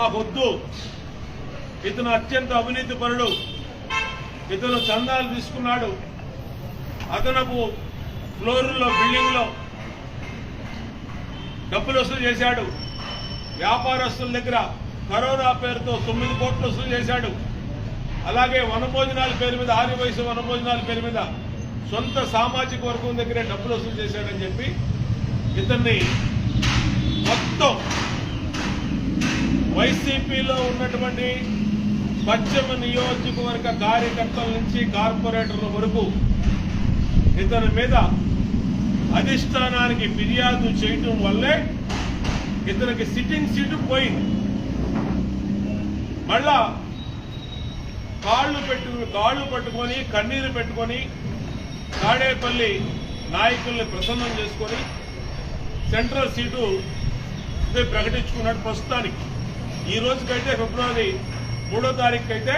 మాకొద్దు. ఇతను అత్యంత అవినీతి పరుడు. ఇతను చందాలు తీసుకున్నాడు. అదనపు ఫ్లోర్లో బిల్డింగ్లో డబ్బులు వసూలు చేశాడు. వ్యాపారస్తుల దగ్గర కరోనా పేరుతో తొమ్మిది కోట్లు వసూలు చేశాడు. అలాగే వనభోజనాల పేరు మీద ఆరి వయసు వనభోజనాల పేరు మీద సొంత సామాజిక వర్గం దగ్గరే డబ్బులు వసూలు చేశాడని చెప్పి ఇతన్ని మొత్తం వైసీపీలో ఉన్నటువంటి పశ్చిమ నియోజకవర్గ కార్యకర్తల నుంచి కార్పొరేటర్ల వరకు ఇతని మీద అధిష్టానానికి ఫిర్యాదు చేయటం వల్లే ఇతనికి సిట్టింగ్ సీటు పోయింది. మళ్ళా కాళ్ళు పెట్టు కాళ్ళు పట్టుకొని కన్నీరు పెట్టుకొని తాడేపల్లి నాయకుల్ని ప్రసన్నం చేసుకొని సెంట్రల్ సీటు ప్రకటించుకున్నాడు ప్రస్తుతానికి. ఈ రోజుకైతే ఫిబ్రవరి మూడో తారీఖు అయితే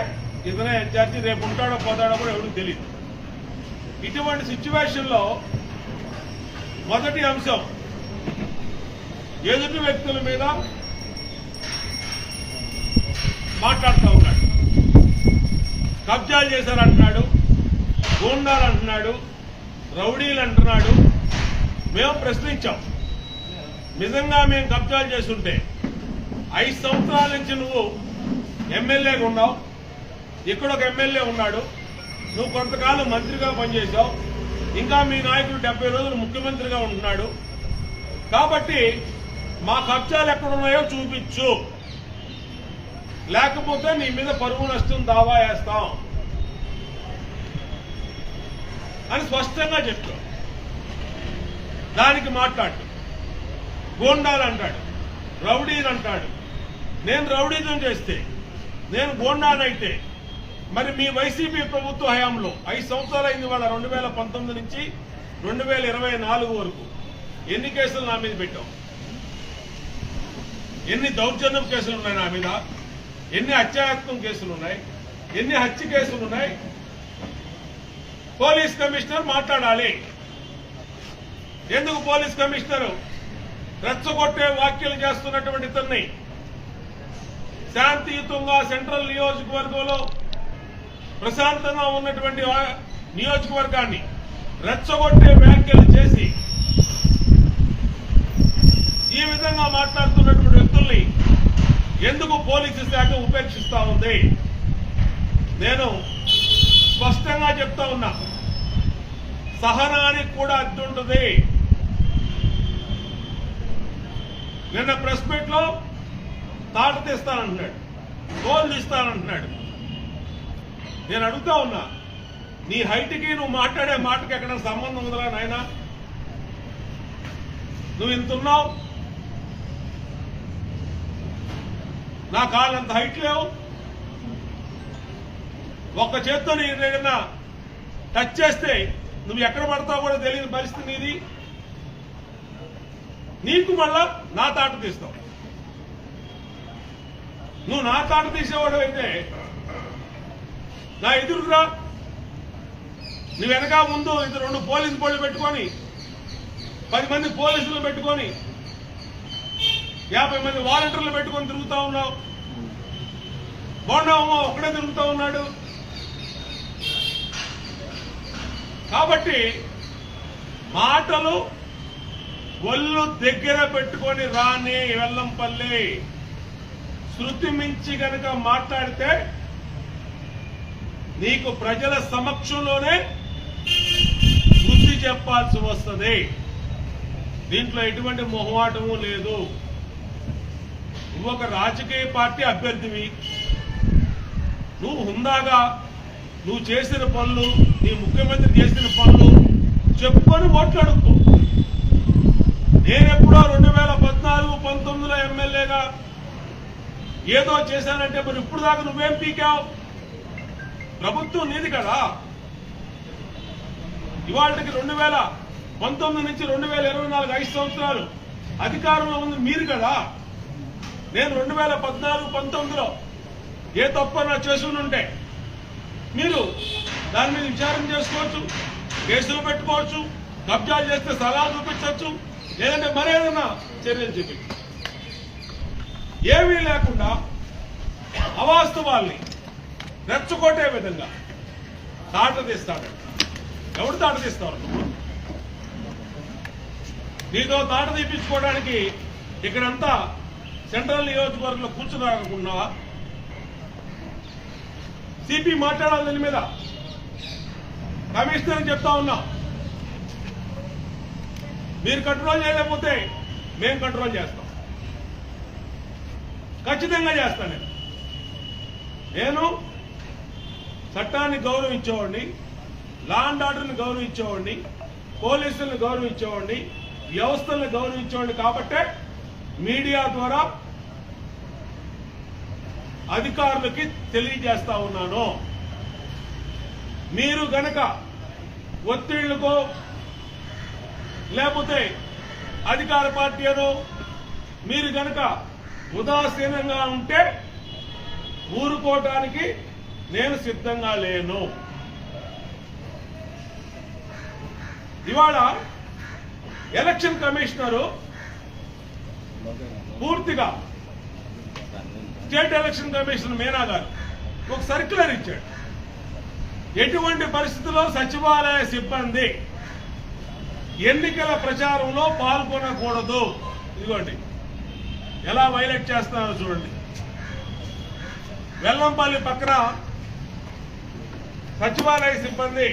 ఇతనే ఇన్ఛార్జి రేపు ఉంటాడో పోతాడో కూడా ఎవరికి తెలియదు ఇటువంటి సిచ్యువేషన్లో మొదటి అంశం ఎదుటి వ్యక్తుల మీద మాట్లాడుతూ ఉన్నాడు. కబ్జాలు చేశారంటున్నాడు గూండాలు అంటున్నాడు రౌడీలు అంటున్నాడు మేము ప్రశ్నించాం. నిజంగా మేము కబ్జాలు చేస్తుంటే ఐదు సంవత్సరాల నుంచి నువ్వు ఎమ్మెల్యేగా ఉన్నావు. ఇక్కడ ఒక ఎమ్మెల్యే ఉన్నాడు. నువ్వు కొంతకాలం మంత్రిగా పనిచేశావు. ఇంకా మీ నాయకుడు డెబ్బై రోజులు ముఖ్యమంత్రిగా ఉంటున్నాడు. కాబట్టి మా ఖర్చాలు ఎక్కడున్నాయో చూపించు. లేకపోతే నీ మీద పరువు నష్టం దావా వేస్తాం అని స్పష్టంగా చెప్తాం దానికి మాట్లాడు. గోండాలు అంటాడు. రౌడీలు అంటాడు. నేను రౌడీజం చేస్తే నేను గోండానైతే మరి మీ వైసీపీ ప్రభుత్వ హయాంలో ఐదు సంవత్సరాలు అయింది వాళ్ళ రెండు వేల పంతొమ్మిది నుంచి రెండు వేల ఇరవై నాలుగు వరకు ఎన్ని కేసులు నా మీద పెట్టాం ఎన్ని దౌర్జన్యం కేసులు ఉన్నాయి నా మీద? ఎన్ని హత్యాయత్నం కేసులు ఉన్నాయి? ఎన్ని హత్య కేసులు ఉన్నాయి? పోలీస్ కమిషనర్ మాట్లాడాలి. ఎందుకు పోలీస్ కమిషనర్? రెచ్చగొట్టే వ్యాఖ్యలు చేస్తున్నటువంటి ఇతన్ని శాంతియుతంగా సెంట్రల్ నియోజకవర్గంలో ప్రశాంతంగా ఉన్నటువంటి నియోజకవర్గాన్ని రెచ్చగొట్టే వ్యాఖ్యలు చేసి ఈ విధంగా మాట్లాడుతున్నటువంటి వ్యక్తుల్ని ఎందుకు పోలీసు శాఖ ఉపేక్షిస్తా ఉంది? నేను స్పష్టంగా చెప్తా ఉన్నా. సహనానికి కూడా అడ్డుంటుంది నిన్న ప్రెస్ మీట్లో తాట తీస్తానంటున్నాడు గోల్ తీస్తానంటున్నాడు నేను అడుగుతా ఉన్నా నీ హైట్కి నువ్వు మాట్లాడే మాటకి ఎక్కడ సంబంధం ఉందిరా నాయనా? నువ్వు ఇంత ఉన్నావు? నా కాళ్ళు అంత హైట్ లేవు? ఒక్క చేత్తో నీ ఏదైనా టచ్ చేస్తే నువ్వు ఎక్కడ పడతావు కూడా తెలియని పరిస్థితి నీది. నీకు మళ్ళా నా తాట తీస్తావు. నువ్వు నా తాట తీసేవాడు అయితే నా ఎదురురా నువ్వు వెనక ముందు ఇద్దరు రెండు పోలీసు బోళ్ళు పెట్టుకొని పది మంది పోలీసులు పెట్టుకొని యాభై మంది వాలంటీర్లు పెట్టుకొని తిరుగుతా ఉన్నావు. బోండమ్మ ఒక్కడే తిరుగుతా ఉన్నాడు. కాబట్టి మాటలు ఒళ్ళు దగ్గర పెట్టుకొని రాని వెల్లంపల్లి శృతి మించి గనక మాట్లాడితే నీకు ప్రజల సమక్షంలోనే బుద్ధి చెప్పాల్సి వస్తుంది. దీంట్లో ఎటువంటి మొహమాటము లేదు. నువ్వు ఒక రాజకీయ పార్టీ అభ్యర్థివి. నువ్వు హుందాగా నువ్వు చేసిన పనులు నీ ముఖ్యమంత్రి చేసిన పనులు చెప్పుకొని ఓట్లాడుకో నేనెప్పుడో రెండు వేల పద్నాలుగు పంతొమ్మిదిలో ఎమ్మెల్యేగా ఏదో చేశానంటే మరి ఇప్పుడు దాకా నువ్వేం పీకావు? ప్రభుత్వం నీది కదా. ఇవాళకి రెండు వేల పంతొమ్మిది నుంచి రెండు వేల ఇరవై నాలుగు ఐదు సంవత్సరాలు అధికారంలో ఉంది మీరు కదా. నేను రెండు వేల పద్నాలుగు పంతొమ్మిదిలో ఏ తప్పన్నా చేసుకుంటే మీరు దాని మీద విచారం చేసుకోవచ్చు కేసులు పెట్టుకోవచ్చు కబ్జాలు చేస్తే స్థలాలు చూపించవచ్చు లేదంటే మరేదన్నా చర్యలు చూపించు ఏమీ లేకుండా అవాస్తవాల్ని రెచ్చగొట్టే విధంగా తాట తీస్తాడు ఎవడు తాట తీస్తాడు నీతో తాట తీపించుకోవడానికి ఇక్కడంతా సెంట్రల్ నియోజకవర్గంలో కూర్చున్నాకున్నావా సిపి మాట్లాడాలి దీని మీద. కమిషనర్ చెప్తా ఉన్నా. మీరు కంట్రోల్ చేయలేకపోతే మేము కంట్రోల్ చేస్తాం. ఖచ్చితంగా చేస్తాను నేను. నేను చట్టాన్ని గౌరవించేవాడిని లా అండ్ ఆర్డర్ని గౌరవించేవాడిని పోలీసులను గౌరవించేవాడిని వ్యవస్థలను గౌరవించేవాడిని కాబట్టే మీడియా ద్వారా అధికారులకి తెలియజేస్తా ఉన్నాను. మీరు గనక ఒత్తిళ్ళకో లేకపోతే అధికార పార్టీ మీరు గనక ఉదాసీనంగా ఉంటే ఊరుకోవటానికి నేను సిద్ధంగా లేను. ఇవాళ ఎలక్షన్ కమిషనరు పూర్తిగా స్టేట్ ఎలక్షన్ కమిషనర్ మీనా గారు ఒక సర్క్యులర్ ఇచ్చాడు. ఎటువంటి పరిస్థితుల్లో సచివాలయ సిబ్బంది ఎన్నికల ప్రచారంలో పాల్గొనకూడదు. ఇదిగోండి. ఎలా వైలెట్ చేస్తున్నారో చూడండి. వెల్లంపల్లి పక్కన సచివాలయ సిబ్బంది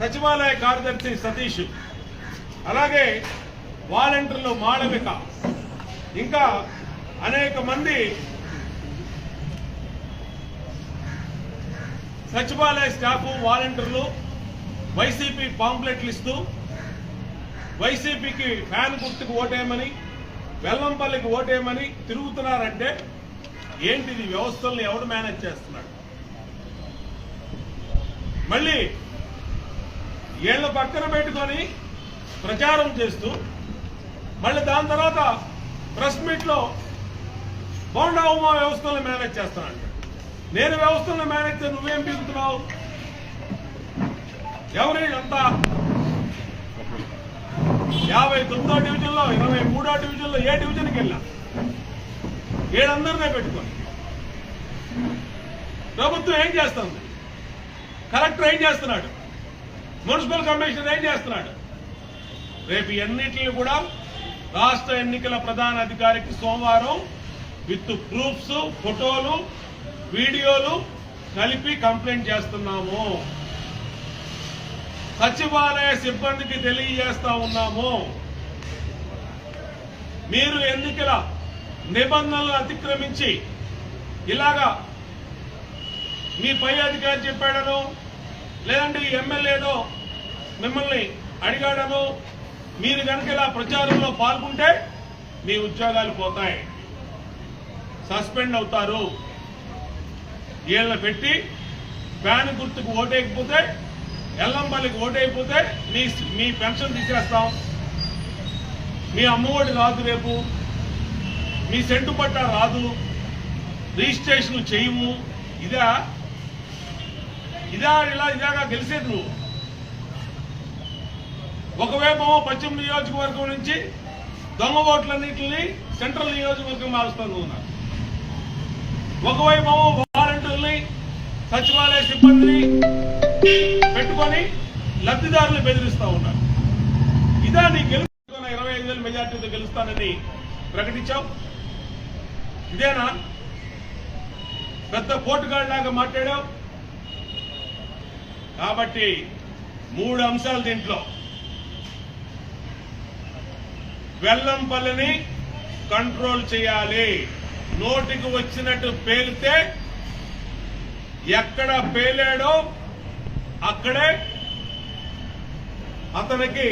సచివాలయ కార్యదర్శి సతీష్. అలాగే వాలంటీర్లు మాళవిక. ఇంకా అనేక మంది సచివాలయ స్టాఫ్ వాలంటీర్లు వైసీపీ పాంప్లెట్లు ఇస్తూ వైసీపీకి ఫ్యాన్ గుర్తుకు ఓటేయమని వెల్లంపల్లికి ఓటేయమని తిరుగుతున్నారంటే ఏంటిది? వ్యవస్థల్ని ఎవడు మేనేజ్ చేస్తున్నాడు? మళ్ళీ ఏళ్ళ పక్కన పెట్టుకొని ప్రచారం చేస్తూ మళ్ళీ దాని తర్వాత ప్రెస్ మీట్లో బోండా ఉమా వ్యవస్థలను మేనేజ్ చేస్తానంట నేను వ్యవస్థలను మేనేజ్ చేసి నువ్వేం పీకుతున్నావు ఎవరి అంతా యాభై తొమ్మిదో డివిజన్లో ఇరవై మూడో డివిజన్లో ఏ డివిజన్కి వెళ్ళా? ఏడందరినే పెట్టుకొని. ప్రభుత్వం ఏం చేస్తుంది? కలెక్టర్ ఏం చేస్తున్నాడు? మున్సిపల్ కమిషనర్ ఏం చేస్తున్నాడు? రేపు ఎన్నిటిని కూడా రాష్ట్ర ఎన్నికల ప్రధాన అధికారికి సోమవారం విత్ ప్రూఫ్స్ ఫోటోలు వీడియోలు కలిపి కంప్లైంట్ చేస్తున్నాము. సచివాలయ సిబ్బందికి తెలియజేస్తా ఉన్నాము. మీరు ఎన్నికల నిబంధనలు అతిక్రమించి ఇలాగా మీ పై అధికారి చెప్పాడను లేదంటే ఈ ఎమ్మెల్యేనో మిమ్మల్ని అడిగాడను మీరు కనుక ఇలా ప్రచారంలో పాల్గొంటే మీ ఉద్యోగాలు పోతాయి. సస్పెండ్ అవుతారు. వీళ్ళని పెట్టి ఫ్యాన్ గుర్తుకు ఓటేయకపోతే ఎల్లంపల్లికి ఓటైపోతే మీ మీ పెన్షన్ తీసేస్తాం. మీ అమ్మఒడి రాదు రేపు. మీ సెంటు పట్ట రాదు. రిజిస్ట్రేషన్ చేయము. ఇదా ఇదా ఇలా ఇదాగా గెలిచేది నువ్వు ఒకవైపు పశ్చిమ నియోజకవర్గం నుంచి దొంగ ఓట్లన్నింటినీ సెంట్రల్ నియోజకవర్గం మారుస్తాను నువ్వు నాకు. ఒకవైపు వాలంటీర్ని సచివాలయ సిబ్బందిని పెట్టుకొని లబ్ధిదారులు బెదిరిస్తా ఉన్నారు. ఇదా నీ గెలుపు ఇరవై ఐదు వేల మెజార్టీతో గెలుస్తానని ప్రకటించావు? ఇదేనా? పెద్ద పోటుగాడిలాగా మాట్లాడావు? కాబట్టి మూడు అంశాలు దీంట్లో. వెల్లంపల్లిని కంట్రోల్ చేయాలి. నోటికి వచ్చినట్టు పేలితే ఎక్కడ పేలాడో అక్కడే అతనికి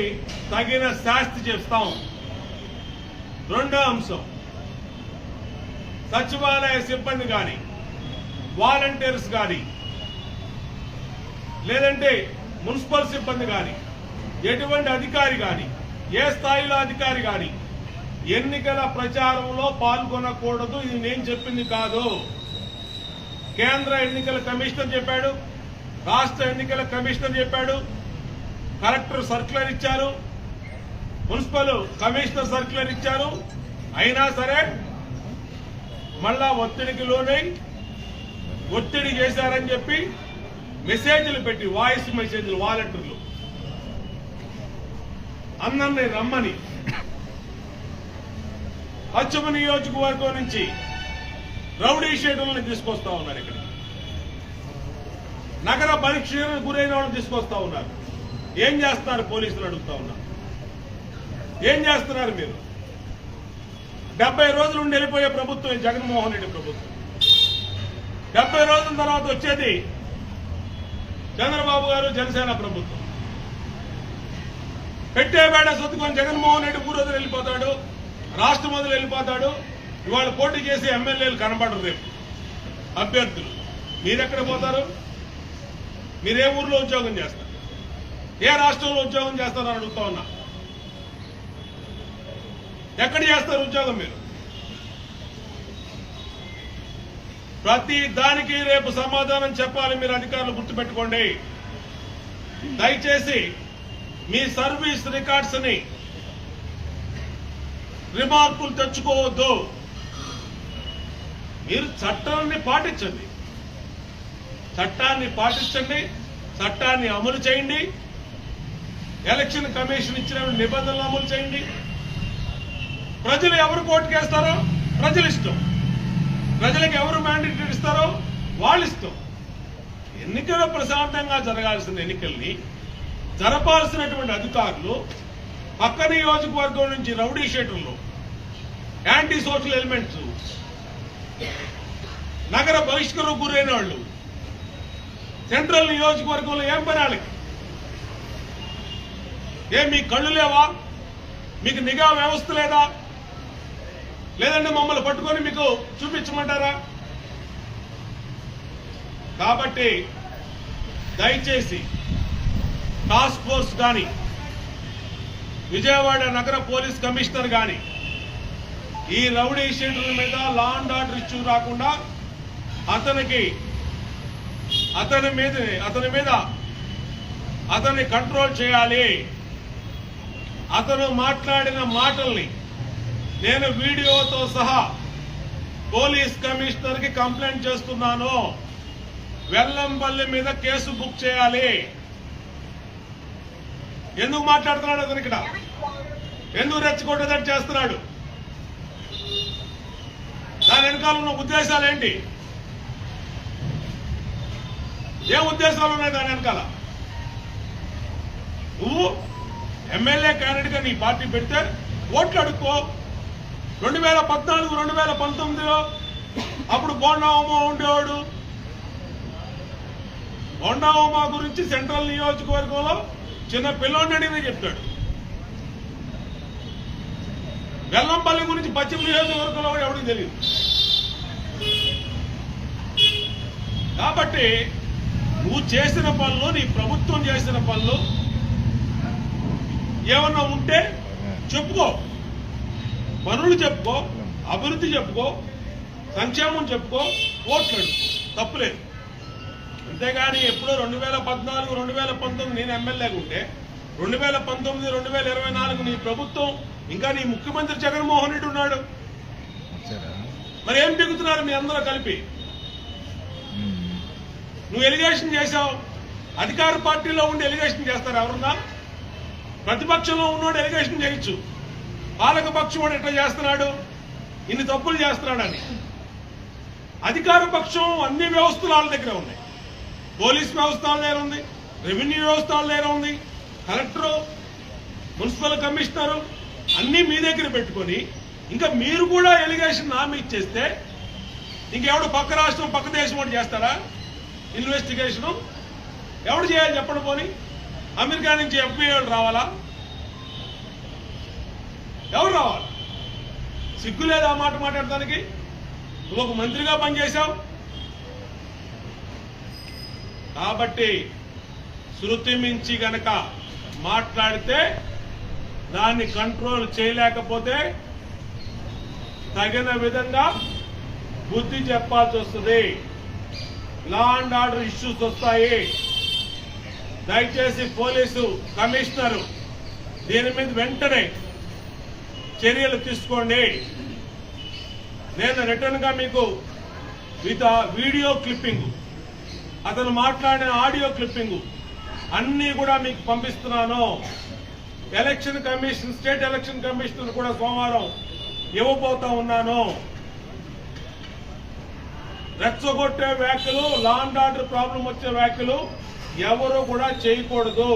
తగిన శాస్తి చేస్తాం రెండో అంశం. సచివాలయ సిబ్బంది కానీ వాలంటీర్స్ కానీ లేదంటే మున్సిపల్ సిబ్బంది కానీ ఎటువంటి అధికారి కానీ ఏ స్థాయిలో అధికారి కానీ ఎన్నికల ప్రచారంలో పాల్గొనకూడదు ఇది నేను చెప్పింది కాదు. కేంద్ర ఎన్నికల కమిషనర్ చెప్పాడు రాష్ట్ర ఎన్నికల కమిషనర్ చెప్పాడు కలెక్టర్ సర్క్యులర్ ఇచ్చారు మున్సిపల్ కమిషనర్ సర్క్యులర్ ఇచ్చారు. అయినా సరే మళ్ళా ఒత్తిడికి లోనై ఒత్తిడి చేశారని చెప్పి మెసేజ్లు పెట్టి వాయిస్ మెసేజ్లు వాలంటీర్లు. అందరిని రమ్మని. పశ్చిమ నియోజకవర్గం నుంచి రౌడీ షెడ్యూల్ని తీసుకొస్తా ఉన్నారు ఇక్కడ నగర పరీక్షలకు గురైన వాళ్ళని తీసుకొస్తా ఉన్నారు. ఏం చేస్తున్నారు పోలీసులు అడుగుతా ఉన్నారు. ఏం చేస్తున్నారు మీరు? డెబ్బై రోజులు ఉండి వెళ్ళిపోయే ప్రభుత్వం జగన్మోహన్ రెడ్డి ప్రభుత్వం. డెబ్బై రోజుల తర్వాత వచ్చేది చంద్రబాబు గారు జనసేన ప్రభుత్వం. పెట్టే బేడ సొత్తుకొని జగన్మోహన్ రెడ్డి ఊరు వదిలి వెళ్ళిపోతాడు రాష్ట్రం వదిలి వెళ్ళిపోతాడు. ఇవాళ పోటీ చేసి ఎమ్మెల్యేలు కనబడరు రేపు. అభ్యర్థులు. మీరెక్కడ పోతారు? మీరే ఊర్లో ఉద్యోగం చేస్తారు? ఏ రాష్ట్రంలో ఉద్యోగం చేస్తారని అడుగుతా ఉన్నా. ఎక్కడ చేస్తారు ఉద్యోగం మీరు? ప్రతి దానికి రేపు సమాధానం చెప్పాలి మీరు అధికారులు గుర్తుపెట్టుకోండి. దయచేసి మీ సర్వీస్ రికార్డ్స్ని రిమార్కులు తెచ్చుకోవద్దు. మీరు చట్టాన్ని పాటించండి. చట్టాన్ని పాటించండి చట్టాన్ని అమలు చేయండి ఎలక్షన్ కమిషన్ ఇచ్చిన నిబంధనలు అమలు చేయండి. ప్రజలు ఎవరు కోర్టుకేస్తారో ప్రజలు ఇష్టం. ప్రజలకు ఎవరు మ్యాండేట్ ఇస్తారో? వాళ్ళు ఇష్టం. ఎన్నికలు ప్రశాంతంగా జరగాల్సిన ఎన్నికల్ని జరపాల్సినటువంటి అధికారులు పక్క నియోజకవర్గం నుంచి రౌడీ షీటర్లు యాంటీ సోషల్ ఎలిమెంట్స్ నగర బహిష్కరణకు గురైన వాళ్ళు సెంట్రల్ నియోజకవర్గంలో ఏం పని వాళ్ళకి ఏం మీ కళ్ళు లేవా? మీకు నిఘా వ్యవస్థ లేదా? లేదంటే మమ్మల్ని పట్టుకొని మీకు చూపించమంటారా? కాబట్టి దయచేసి టాస్క్ ఫోర్స్ కానీ విజయవాడ నగర పోలీస్ కమిషనర్ కానీ ఈ రౌడీ షీటర్ల మీద లా అండ్ ఆర్డర్ ఇష్యూ రాకుండా అతనికి అతని మీద అతని మీద అతన్ని కంట్రోల్ చేయాలి. అతను మాట్లాడిన మాటల్ని నేను వీడియోతో సహా పోలీస్ కమిషనర్కి కంప్లైంట్ చేస్తున్నాను. వెల్లంపల్లి మీద కేసు బుక్ చేయాలి. ఎందుకు మాట్లాడుతున్నాడు అతను ఇక్కడ? ఎందుకు రెచ్చగొట్టేదట్టు చేస్తున్నాడు? దాని వెనకాల ఉన్న ఉద్దేశాలు ఏంటి ఏ ఉద్దేశాలు ఉన్నాయి దాని వెనకాల? నువ్వు ఎమ్మెల్యే క్యాండిడేట్గా నీ పార్టీ పెడితే ఓట్లు అడుక్కో. రెండు వేల పద్నాలుగు రెండు వేల పంతొమ్మిదిలో అప్పుడు బోండా ఉమా ఉండేవాడు. బోండా ఉమా గురించి సెంట్రల్ నియోజకవర్గంలో చిన్న పిల్లోడిని అడిగినా చెప్తాడు. బెల్లంపల్లి గురించి పశ్చిమ నియోజకవర్గంలో కూడా ఎవరికి తెలియదు. కాబట్టి నువ్వు చేసిన పనులు నీ ప్రభుత్వం చేసిన పనులు ఏమన్నా ఉంటే చెప్పుకో. పనులు చెప్పుకో అభివృద్ధి చెప్పుకో సంక్షేమం చెప్పుకో ఓట్లు తప్పులేదు. అంతేగాని ఎప్పుడో రెండు వేల పద్నాలుగు రెండు వేల పంతొమ్మిది నేను ఎమ్మెల్యేగా ఉంటే రెండు వేల పంతొమ్మిది రెండు వేల ఇరవై నాలుగు నీ ప్రభుత్వం ఇంకా నీ ముఖ్యమంత్రి జగన్మోహన్ రెడ్డి ఉన్నాడు. మరి ఏం పిగుతున్నారు మీ అందరూ కలిపి. నువ్వు ఎలిగేషన్ చేశావు. అధికార పార్టీలో ఉండి ఎలిగేషన్ చేస్తారు ఎవరన్నా? ప్రతిపక్షంలో ఉన్నోడు ఎలిగేషన్ చేయొచ్చు. పాలక పక్షం వాడు ఎట్లా చేస్తున్నాడు? ఇన్ని తప్పులు చేస్తున్నాడని. అధికార పక్షం అన్ని వ్యవస్థలు వాళ్ళ దగ్గర ఉన్నాయి. పోలీస్ వ్యవస్థ వాళ్ళ దగ్గర ఉంది. రెవెన్యూ వ్యవస్థ వాళ్ళ దగ్గర ఉంది. కలెక్టరు మున్సిపల్ కమిషనరు అన్ని మీ దగ్గర పెట్టుకొని ఇంకా మీరు కూడా ఎలిగేషన్ హామీ ఇచ్చేస్తే ఇంకెవడు పక్క రాష్ట్రం పక్క దేశం ఒకటి చేస్తారా ఇన్వెస్టిగేషను ఎవడు చేయాలి చెప్పండి పోని? అమెరికా నుంచి ఎఫ్బిఐ రావాలా? ఎవరు రావాలి? సిగ్గు లేదా ఆ మాట మాట్లాడటానికి? నువ్వు ఒక మంత్రిగా పనిచేశావు. కాబట్టి శృతి మించి గనక మాట్లాడితే దాన్ని కంట్రోల్ చేయలేకపోతే తగిన విధంగా బుద్ధి చెప్పాల్సి వస్తుంది. లా అండ్ ఆర్డర్ ఇష్యూస్ వస్తాయి. దయచేసి పోలీసు కమిషనరు దీని మీద వెంటనే చర్యలు తీసుకోండి. నేను రిటర్న్గా మీకు విత్ వీడియో క్లిప్పింగ్ అతను మాట్లాడిన ఆడియో క్లిప్పింగ్ అన్నీ కూడా మీకు పంపిస్తున్నాను. Election commission state election commissioner కూడా సోమవారం ఇవ్వబోతా ఉన్నాను. రెచ్చగొట్టే వ్యాఖ్యలు లాండ్ ఆర్డర్ ప్రాబ్లం వచ్చే వ్యాఖ్యలు ఎవరు కూడా చేయకూడదు.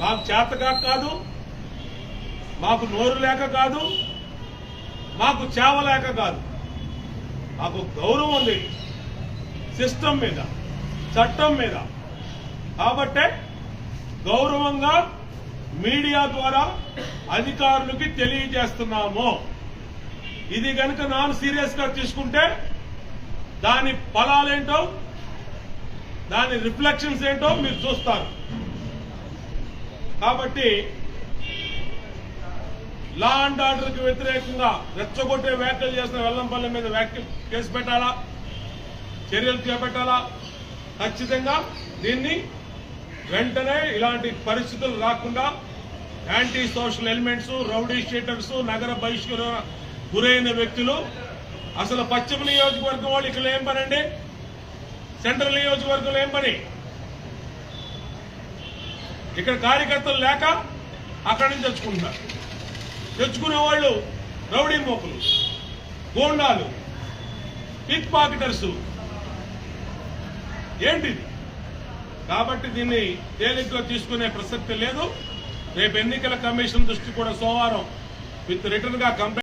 మాకు చేతగా కాదు మాకు నోరు లేక కాదు మాకు చేవ లేక కాదు. మాకు గౌరవం ఉంది సిస్టమ్ మీద చట్టం మీద. కాబట్టే గౌరవంగా మీడియా ద్వారా అధికారులకి తెలియజేస్తున్నాము. ఇది కనుక నాన్ సీరియస్గా తీసుకుంటే దాని ఫలాలేంటో దాని రిఫ్లెక్షన్స్ ఏంటో మీరు చూస్తారు. కాబట్టి లా అండ్ ఆర్డర్కి వ్యతిరేకంగా రెచ్చగొట్టే వ్యాఖ్యలు చేసిన వెల్లంపల్లి మీద వ్యాఖ్యలు కేసు పెట్టాలా? చర్యలు చేపట్టాలా? ఖచ్చితంగా దీన్ని వెంటనే ఇలాంటి పరిస్థితులు రాకుండా anti social elements rowdy sheeters నగర బహిష్కరణ గురైన వ్యక్తులు. అసలు పశ్చిమ నియోజకవర్గం వాళ్ళు ఇక్కడ ఏం పని అండి సెంట్రల్ నియోజకవర్గంలో ఏం పని? ఇక్కడ కార్యకర్తలు లేక అక్కడి నుంచి తెచ్చుకుంటున్నారు. తెచ్చుకునే వాళ్ళు రౌడీ మోకులు గోండాలు పిక్ పాకెటర్స్ ఏంటిది కాబట్టి దీన్ని తేలిగ్గా తీసుకునే ప్రసక్తి లేదు. రేపు ఎన్నికల కమిషన్ దృష్టి కూడా సోమవారం విత్ రిటర్న్గా కంప్లైంట్